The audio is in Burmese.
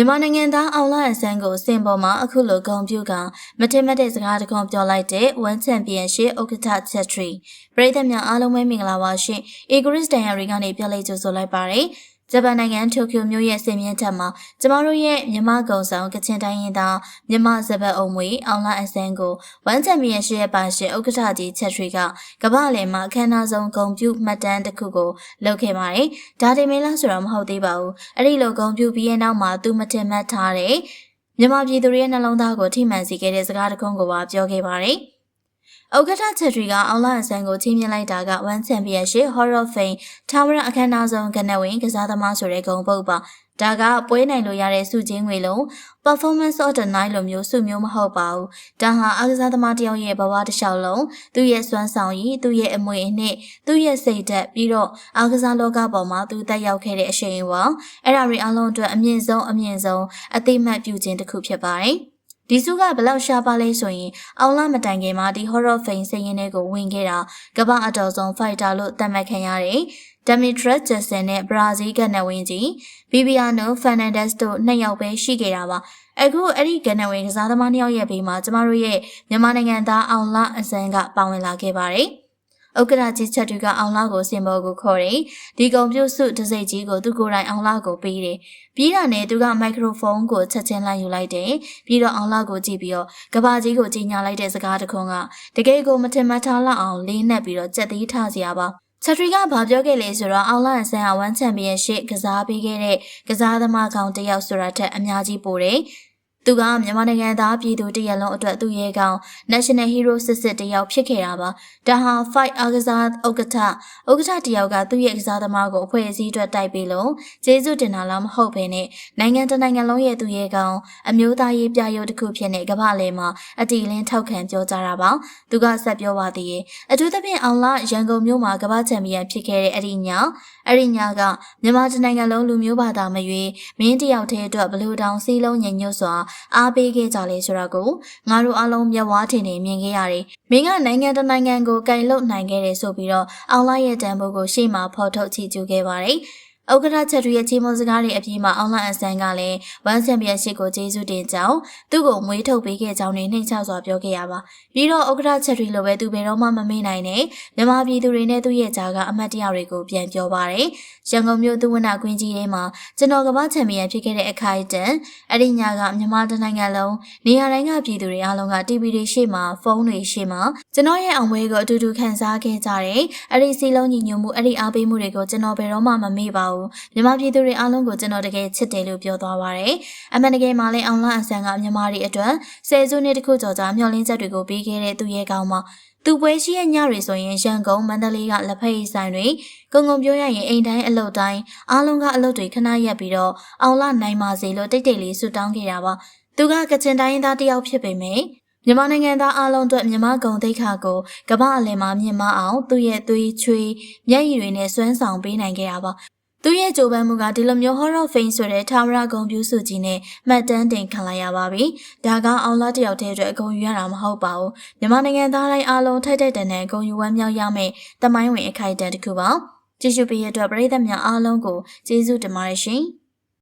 မြန်မာနိုင်ငံသားအောင်လာအစန်းကိုစင်ပေါ်မှာအခုလိုဂုံပြုကမထင်မှတ်တဲ့စကားတစ်ခုပြောလိုက်တဲ့ One Championship ဥက္ကဋ္ဌချက်ထရီပရိသတ်များအားလုံးပဲမင်္ဂလာပါရှင်။ Egoist Diary ကနေပြောလိုက်ကြဆိုလိုက်ပါရယ်။ ဂျပန်နိုင်ငံတိုကျိုမြို့ရဲ့စင်မြင့်ထက်မှာကျမတို့ရဲ့မြမကုံဆောင်ကချင်တိုင်းရင်းသားမြမစပတ်အုံမွေအောင်လာအစန်းကို One Championship ရဲ့ပါရှင်ဥက္ကဋ္ဌကြီးချက်ထရီကကမ္ဘာလယ်မှာအခမ်းအနားဆုံးဂုံပြုမှတ်တမ်းတစ်ခုကိုလုပ်ခဲ့ပါတယ်။ဒါတင်မင်းလားဆိုတော့မဟုတ်သေးပါဘူး။အဲ့ဒီလိုဂုံပြုပြီးရဲ့နောက်မှာသူမထင်မှတ်ထားတဲ့မြန်မာပြည်သူတွေရဲ့နှလုံးသားကိုထိမှန်စေခဲ့တဲ့စကားတစ်ခုကိုပါပြောခဲ့ပါတယ်။ ဥက္ကဋ္ဌချက်ထရီကအောင်လာအဆန်ကိုချင်းမြင်လိုက်တာက One Championship Horror Fame ထာဝရအခမ်းအနားဆုံးကနဝင်ကစားသမားဆိုတဲ့ဂုဏ်ပုတ်ပါဒါကပွဲနိုင်လို့ရတဲ့စုချင်းငွေလုံး performance of the night လိုမျိုးစုမျိုးမဟုတ်ပါဘူးဒါဟာအားကစားသမားတစ်ယောက်ရဲ့ဘဝတစ်လျှောက်လုံးသူ့ရဲ့စွမ်းဆောင်ရည်သူ့ရဲ့အမွေအနှစ်သူ့ရဲ့စိတ်ဓာတ်ပြီးတော့အားကစားလောကပေါ်မှာသူတက်ရောက်ခဲ့တဲ့အရှိန်အဝါအဲ့ဒါတွေအလုံးအတွက်အမြင့်ဆုံးအမြင့်ဆုံးအသိမှတ်ပြုခြင်းတစ်ခုဖြစ်ပါတယ် ဒီစုကဘလောက်ရှားပါလဲဆိုရင်အောင်လာမတိုင်ခင်မှာဒီ horror film စရင်တွေကိုဝင်ခဲ့တာကမ္ဘာအတော်ဆုံး fighter လို့သတ်မှတ်ခံရတယ်။ Demetrius Johnson နဲ့ Brazil ကနဝင်ကြီး Viviano Fernandes တို့နှစ်ယောက်ပဲရှိခဲ့တာပါ။အခုအဲ့ဒီကနဝင်ကစားသမားနှစ်ယောက်ရဲ့ဘေးမှာကျမတို့ရဲ့မြန်မာနိုင်ငံသားအောင်လာအစန်ကပါဝင်လာခဲ့ပါတယ်။ ဥက္ကရာကြီးချက်တွေကအောင်လာကိုစင်ဘော်ကိုခေါ်တယ်။ဒီကုံပြုတ်စုတစိတ်ကြီးကိုသူကိုယ်တိုင်အောင်လာကိုပေးတယ်။ပြီးတာနဲ့သူကမိုက်ခရိုဖုန်းကိုချက်ချင်းလိုက်ယူလိုက်တယ်။ပြီးတော့အောင်လာကိုကြည့်ပြီးတော့ကဘာကြီးကိုကြီးညာလိုက်တဲ့စကားတခွန်းကတကယ်ကိုမထင်မှတ်ထားလောက်အောင်လေးနက်ပြီးတော့ကြက်သေးထားစရာပါ။ချက်ထရီကဘာပြောခဲ့လဲဆိုတော့အောင်လာဆန်ဟာဝမ်ချန်ပီယံရှစ်ကစားပေးခဲ့တဲ့ကစားသမားကောင်တယောက်ဆိုတာထက်အများကြီးပိုတယ်။ သူကမြန်မာနိုင်ငံသားပြည်သူတရက်လုံးအတွက်သူ့ရဲ့ကောင် National Hero စစ်စစ်တယောက်ဖြစ်ခဲ့တာပါဒါဟာ Fight အားကစားဥက္ကဋ္ဌဥက္ကဋ္ဌတယောက်ကသူ့ရဲ့ကစားသမားကိုအဖွဲ့အစည်းအတွက်တိုက်ပေးလို့ကျေးဇူးတင်တာလားမဟုတ်ဘဲနဲ့နိုင်ငံတနိုင်ငံလုံးရဲ့သူ့ရဲ့ကောင်အမျိုးသားရေးပြရုပ်တစ်ခုဖြစ်နေကမ္ဘာလေမှာအတီလင်းထောက်ခံပြောကြတာပါသူကဆက်ပြောပါသေးတယ်အထူးသဖြင့်အောင်လရန်ကုန်မြို့မှာကမ္ဘာချန်ပီယံဖြစ်ခဲ့တဲ့အဲ့ဒီညအဲ့ဒီညကမြန်မာနိုင်ငံလုံးလူမျိုးဘာသာမရွေးမင်းတယောက်တည်းအတွက်ဘလူတောင်စီးလုံးညင်ညွတ်စွာအားပေးခဲ့ကြလေဆိုတာကိုငါတို့အားလုံးမျက်ဝါးထင်နေမြင်ခဲ့ရတယ်။မင်းကနိုင်ငံတနိုင်ငံကိုကင်လုတ်နိုင်ခဲ့တယ်ဆိုပြီးတော့အောင်လိုက်ရဲ့တန်ဖိုးကိုရှေ့မှာဖော်ထုတ်ချီးကျူးခဲ့ပါတယ်။ ဥက္ကဋ္ဌချက်တွေရဲ့ချီးမွမ်းစကားတွေအပြီးမှာအွန်လိုင်းအစမ်းကလည်းဝမ်ချန်ပီယံရှစ်ကိုကျေးဇူးတင်ကြောင်းသူ့ကိုမွေးထုတ်ပေးခဲ့ကြောင်းနဲ့နှိမ့်ချစွာပြောခဲ့ရပါပြီးတော့ဥက္ကဋ္ဌချက်တွေလိုပဲသူဘယ်တော့မှမမေ့နိုင်နဲ့မြန်မာပြည်သူတွေနဲ့သူ့ရဲ့ကြားကအမတ်တရားတွေကိုပြန်ပြောပါတယ်ရန်ကုန်မြို့သူဝနကွင်းကြီးထဲမှာကျွန်တော်ကမ္ဘာချန်ပီယံဖြစ်ခဲ့တဲ့အခိုက်အတန့်အဲ့ဒီညကမြန်မာတနိုင်ငံလုံးနေရာတိုင်းကပြည်သူတွေအားလုံးက TV တွေရှေ့မှာဖုန်းတွေရှေ့မှာကျွန်တော်ရဲ့အောင်ပွဲကိုအတူတူခံစားခဲ့ကြတယ်အဲ့ဒီစီလုံးညီညွတ်မှုအဲ့ဒီအားပေးမှုတွေကိုကျွန်တော်ဘယ်တော့မှမမေ့ပါဘူးမြန်မာပြည်သူတွေအားလုံးကိုကျွန်တော်တကယ်ချစ်တယ်လို့ပြောသွားပါတယ်အမှန်တကယ်မှလည်းအောင်လာအဆန်ကမြန်မာတွေအတွက်ဆယ်စုနှစ်တခုကျော်ကြာမျှော်လင့်ချက်တွေကိုပေးခဲ့တဲ့သူရဲ့ကောင်းမှာသူပွဲရှိရဲ့ညတွေဆိုရင်ရန်ကုန်မန္တလေးကလက်ဖက်ရည်ဆိုင်တွေကုံကုံပြောရရင်အိမ်တိုင်းအလုပ်တိုင်းအားလုံးကအလုပ်တွေခဏရက်ပြီးတော့အောင်လာနိုင်ပါစေလို့တိတ်တိတ်လေးဆုတောင်းခဲ့တာပါသူကကချင်တိုင်းသားတယောက်ဖြစ်ပေမယ့် မြန်မာနိုင်ငံသားအားလုံးအတွက်မြန်မာဂုံတိတ်ခါကိုကမ္ဘာအလယ်မှာမြင့်မအောင်သူ့ရဲ့သွေးချွေးမျက်ရည်တွေနဲ့စွမ်းဆောင်ပေးနိုင်ခဲ့တာပါသူရဲ့ကြိုးပမ်းမှုကဒီလိုမျိုး horror film ဆိုတဲ့ထာဝရဂုံပြူစုကြီးနဲ့မှတ်တမ်းတင်ခံလိုက်ရပါပြီ။ဒါကအောင်လာတယောက်တည်းအတွက်အကုန်ယူရတာမဟုတ်ပါဘူး။မြန်မာနိုင်ငံသားတိုင်းအားလုံးထိုက်ထိုက်တန်တန်ဂုံယူဝမ်းမြောက်ရမယ့်တမိုင်းဝင်အခိုက်အတန့်တစ်ခုပါ။ကြည့်ရှုပေးရတဲ့ပရိသတ်များအားလုံးကိုကျေးဇူးတင်ပါတယ်ရှင်။